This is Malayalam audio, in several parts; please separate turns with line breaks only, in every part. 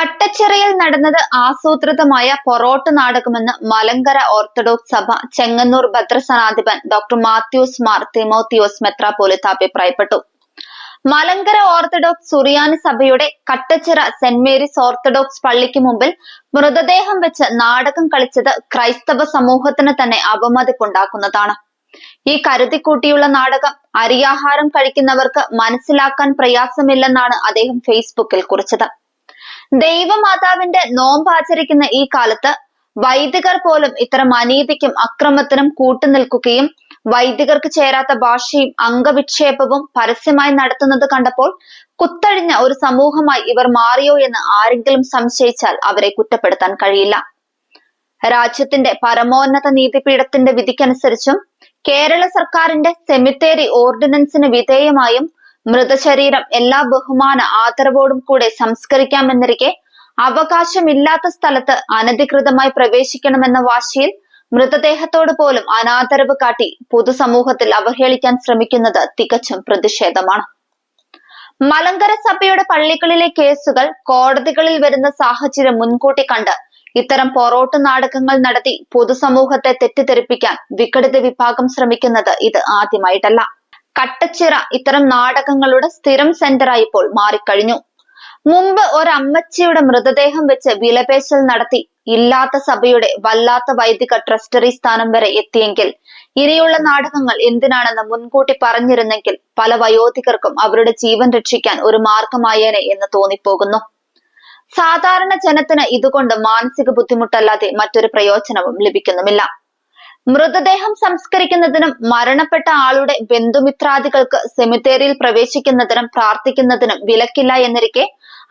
കട്ടച്ചിറയിൽ നടന്നത് ആസൂത്രിതമായ പൊറോട്ട് നാടകമെന്ന് മലങ്കര ഓർത്തഡോക്സ് സഭ ചെങ്ങന്നൂർ ഭദ്രസനാധിപൻ ഡോക്ടർ മാത്യൂസ് മാർ തിമോത്തിയോസ് മെത്രാപോലിത്ത അഭിപ്രായപ്പെട്ടു. മലങ്കര ഓർത്തഡോക്സ് സുറിയാനി സഭയുടെ കട്ടച്ചിറ സെന്റ് മേരീസ് ഓർത്തഡോക്സ് പള്ളിക്ക് മുമ്പിൽ മൃതദേഹം വെച്ച് നാടകം കളിച്ചത് ക്രൈസ്തവ സമൂഹത്തിന് തന്നെ അപമതിപ്പുണ്ടാക്കുന്നതാണ്. ഈ കരുതിക്കൂട്ടിയുള്ള നാടകം അരിയാഹാരം കഴിക്കുന്നവർക്ക് മനസ്സിലാക്കാൻ പ്രയാസമില്ലെന്നാണ് അദ്ദേഹം ഫേസ്ബുക്കിൽ കുറിച്ചത്. ദൈവമാതാവിന്റെ നോമ്പാചരിക്കുന്ന ഈ കാലത്ത് വൈദികർ പോലും ഇത്തരം അനീതിക്കും അക്രമത്തിനും കൂട്ടുനിൽക്കുകയും വൈദികർക്ക് ചേരാത്ത ഭാഷയും അംഗവിക്ഷേപവും പരസ്യമായി നടത്തുന്നത് കണ്ടപ്പോൾ കുത്തഴിഞ്ഞ ഒരു സമൂഹമായി ഇവർ മാറിയോ എന്ന് ആരെങ്കിലും സംശയിച്ചാൽ അവരെ കുറ്റപ്പെടുത്താൻ കഴിയില്ല. രാജ്യത്തിന്റെ പരമോന്നത നീതിപീഠത്തിന്റെ വിധിക്കനുസരിച്ചും കേരള സർക്കാരിന്റെ സെമിത്തേരി ഓർഡിനൻസിന് വിധേയമായും മൃതശരീരം എല്ലാ ബഹുമാന ആദരവോടും കൂടെ സംസ്കരിക്കാമെന്നിരിക്കെ അവകാശമില്ലാത്ത സ്ഥലത്ത് അനധികൃതമായി പ്രവേശിക്കണമെന്ന വാശിയിൽ മൃതദേഹത്തോട് പോലും അനാദരവ് കാട്ടി പൊതുസമൂഹത്തിൽ അവഹേളിക്കാൻ ശ്രമിക്കുന്നത് തികച്ചും പ്രതിഷേധമാണ്. മലങ്കര സഭയുടെ പള്ളികളിലെ കേസുകൾ കോടതികളിൽ വരുന്ന സാഹചര്യം മുൻകൂട്ടി കണ്ട് ഇത്തരം പൊറോട്ട് നാടകങ്ങൾ നടത്തി പൊതുസമൂഹത്തെ തെറ്റിദ്ധരിപ്പിക്കാൻ വിഘടിത വിഭാഗം ശ്രമിക്കുന്നത് ഇത് ആദ്യമായിട്ടല്ല. കട്ടച്ചിറ ഇത്തരം നാടകങ്ങളുടെ സ്ഥിരം സെന്ററായി ഇപ്പോൾ മാറിക്കഴിഞ്ഞു. മുമ്പ് ഒരമ്മച്ചിയുടെ മൃതദേഹം വെച്ച് വിലപേശൽ നടത്തി ഇല്ലാത്ത സഭയുടെ വല്ലാത്ത വൈദിക ട്രസ്റ്ററി സ്ഥാനം വരെ എത്തിയെങ്കിൽ ഇനിയുള്ള നാടകങ്ങൾ എന്തിനാണെന്ന് മുൻകൂട്ടി പറഞ്ഞിരുന്നെങ്കിൽ പല വയോധികർക്കും അവരുടെ ജീവൻ രക്ഷിക്കാൻ ഒരു മാർഗമായേനെ എന്ന് തോന്നിപ്പോകുന്നു. സാധാരണ ജനത്തിന് ഇതുകൊണ്ട് മാനസിക ബുദ്ധിമുട്ടല്ലാതെ മറ്റൊരു പ്രയോജനവും ലഭിക്കുന്നുമില്ല. മൃതദേഹം സംസ്കരിക്കുന്നതിനും മരണപ്പെട്ട ആളുടെ ബന്ധുമിത്രാദികൾക്ക് സെമിത്തേരിയിൽ പ്രവേശിക്കുന്നതിനും പ്രാർത്ഥിക്കുന്നതിനും വിലക്കില്ല എന്നിരിക്കെ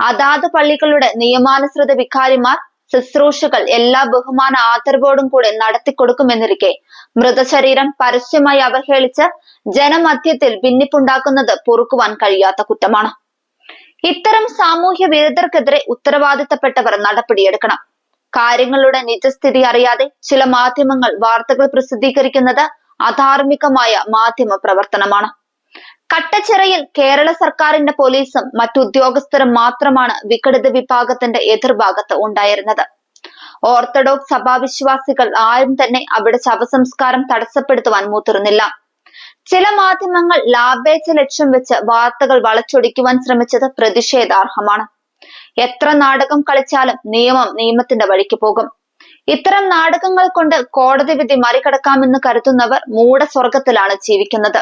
അതാത് പള്ളികളുടെ നിയമാനുസൃത വികാരിമാർ ശുശ്രൂഷകൾ എല്ലാ ബഹുമാന ആദരവോടും കൂടെ നടത്തിക്കൊടുക്കുമെന്നിരിക്കെ മൃതശരീരം പരസ്യമായി അവഹേളിച്ച് ജനമധ്യത്തിൽ ഭിന്നിപ്പുണ്ടാക്കുന്നത് പൊറുക്കുവാൻ കഴിയാത്ത കുറ്റമാണ്. ഇത്തരം സാമൂഹ്യ വിരുദ്ധർക്കെതിരെ ഉത്തരവാദിത്തപ്പെട്ടവർ നടപടിയെടുക്കണം. കാര്യങ്ങളുടെ നിജസ്ഥിതി അറിയാതെ ചില മാധ്യമങ്ങൾ വാർത്തകൾ പ്രസിദ്ധീകരിക്കുന്നത് അധാർമികമായ മാധ്യമ പ്രവർത്തനമാണ്. കട്ടച്ചിറയിൽ കേരള സർക്കാരിന്റെ പോലീസും മറ്റുദ്യോഗസ്ഥരും മാത്രമാണ് വിഘടിത വിഭാഗത്തിന്റെ എതിർഭാഗത്ത് ഉണ്ടായിരുന്നത്. ഓർത്തഡോക്സ് സഭാവിശ്വാസികൾ ആരും തന്നെ അവിടെ ശവസംസ്കാരം തടസ്സപ്പെടുത്തുവാൻ മുതിർന്നില്ല ചില മാധ്യമങ്ങൾ ലാഭേച്ഛ ലക്ഷ്യം വെച്ച് വാർത്തകൾ വളച്ചൊടിക്കുവാൻ ശ്രമിച്ചത് പ്രതിഷേധാർഹമാണ്. എത്ര നാടകം കളിച്ചാലും നിയമം നിയമത്തിന്റെ വഴിക്ക് പോകും. ഇത്തരം നാടകങ്ങൾ കൊണ്ട് കോടതി വിധി മറികടക്കാമെന്ന് കരുതുന്നവർ മൂടസ്വർഗത്തിലാണ് ജീവിക്കുന്നത്.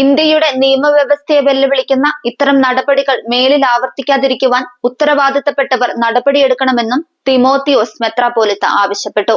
ഇന്ത്യയുടെ നിയമവ്യവസ്ഥയെ വെല്ലുവിളിക്കുന്ന ഇത്തരം നടപടികൾ മേലിൽ ആവർത്തിക്കാതിരിക്കുവാൻ ഉത്തരവാദിത്തപ്പെട്ടവർ നടപടിയെടുക്കണമെന്നും തിമോത്തിയോസ് മെത്രാപോലിത്ത ആവശ്യപ്പെട്ടു.